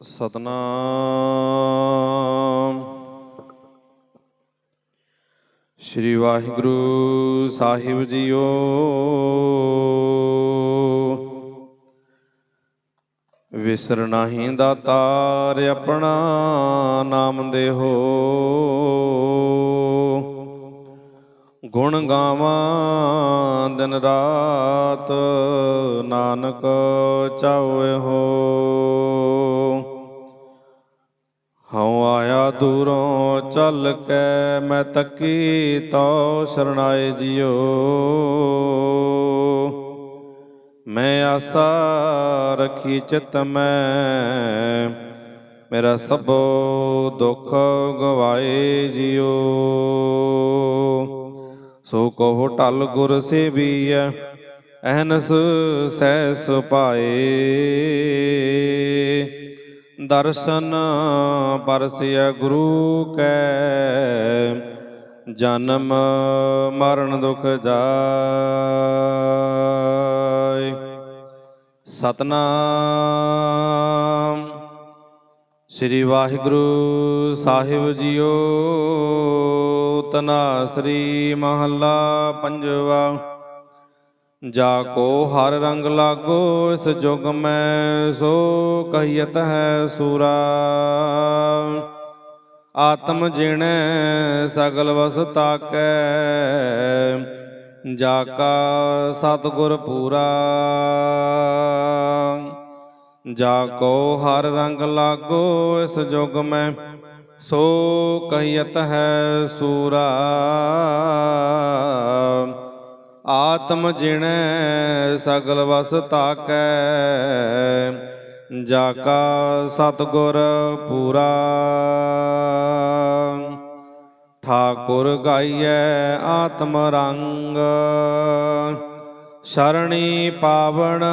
ਸਤਨਾਮ। ਸ੍ਰੀ ਵਾਹਿਗੁਰੂ ਸਾਹਿਬ ਜੀਓ। ਵਿਸਰ ਨਾਹੀਂ ਦਾਤਾਰ ਆਪਣਾ ਨਾਮ ਦੇਹੋ। ਗੁਣ ਗਾਵਾਂ ਦਿਨ ਰਾਤ, ਨਾਨਕ ਚਾਵੇ ਹੋ। ਦੂਰੋਂ ਚੱਲ ਕੇ ਮੈਂ ਤੱਕੀ ਤੋ ਸਰਣਾਏ ਜਿਉ ਮੈਂ ਆਸਾ ਰਖੀ ਚਿਤ ਮੈਂ, ਮੇਰਾ ਸਭੋ ਦੁੱਖ ਗਵਾਏ ਜਿਉ ਸੋ ਕਹੋ ਟਲ ਗੁਰ ਸੇਵੀਐ, ਅਹਨਸ ਸਹਿਸ ਸੁਪਾਏ ਦਰਸ਼ਨ ਪਰਸਿਆ ਗੁਰੂ ਕੈ। ਜਨਮ ਮਰਨ ਦੁਖ ਜਾਏ। ਸਤਨਾਮ। ਸ੍ਰੀ ਵਾਹਿਗੁਰੂ ਸਾਹਿਬ ਜੀਓ। ਤਨਾਸਰੀ ਮਹੱਲਾ ਪੰਜਵਾ। ਜਾ ਕੋ ਹਰ ਰੰਗ ਲਾਗੋ, ਇਸ ਜੁਗ ਮੈਂ ਸੋ ਕਹੀਤ ਹੈ ਸੂਰਾ। ਆਤਮ ਜਿਣੈ ਸਗਲ ਵਸ ਤਾਕੈ, ਜਾ ਕਾ ਸਤਿਗੁਰ ਪੂਰਾ। ਜਾ ਕੋ ਹਰ ਰੰਗ ਲਾਗੋ, ਇਸ ਜੁਗ ਮੈਂ ਸੋ ਕਹੀਤ ਹੈ ਸੂਰਾ। ਆਤਮ ਜਿਣੈ ਸਗਲ ਵਸ ਤਾਕੈ ਜਾ ਕਾ ਸਤਿਗੁਰ ਪੂਰਾ। ਠਾਕੁਰ ਗਾਈਐ ਆਤਮ ਰੰਗ, ਸ਼ਰਣੀ ਪਾਵਣ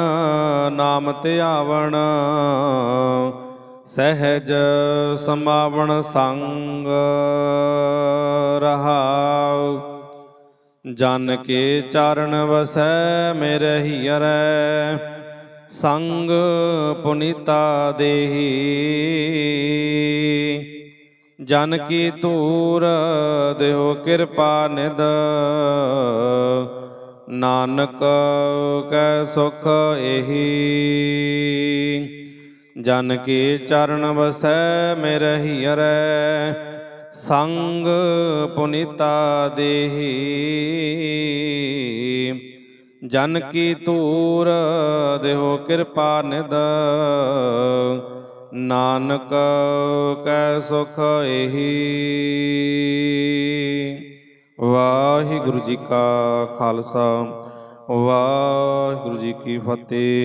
ਨਾਮ ਧਿਆਵਣ, ਸਹਿਜ ਸਮਾਵਣ ਸੰਗ ਰਹਾਉ। ਜਨ ਕੇ ਚਰਨ ਵਸੈ ਮੇਰੇ ਹੀਰੈ ਸੰਗ ਪੁਨੀਤਾ ਦੇਹੀ। ਜਨ ਕੀ ਤੂਰ ਦਿਓ ਕਿਰਪਾ ਨਿਦ ਨਾਨਕ ਕੈ ਸੁਖ ਇਹੀ ਜਨ ਕੀ ਚਰਨ ਵਸੈ ਮੇਰੇ ਹੀਰੈ ਸੰਗ ਪੁਨੀਤਾ ਦੇਹੀ। ਜਨ ਕੀ ਤੂਰ ਦੇਹੋ ਕਿਰਪਾ ਨਿਦ ਨਾਨਕ ਕੈ ਸੁਖ ਇਹੀ ਵਾਹਿਗੁਰੂ ਜੀ ਕਾ ਖਾਲਸਾ, ਵਾਹਿਗੁਰੂ ਜੀ ਕੀ ਫਤਿਹ।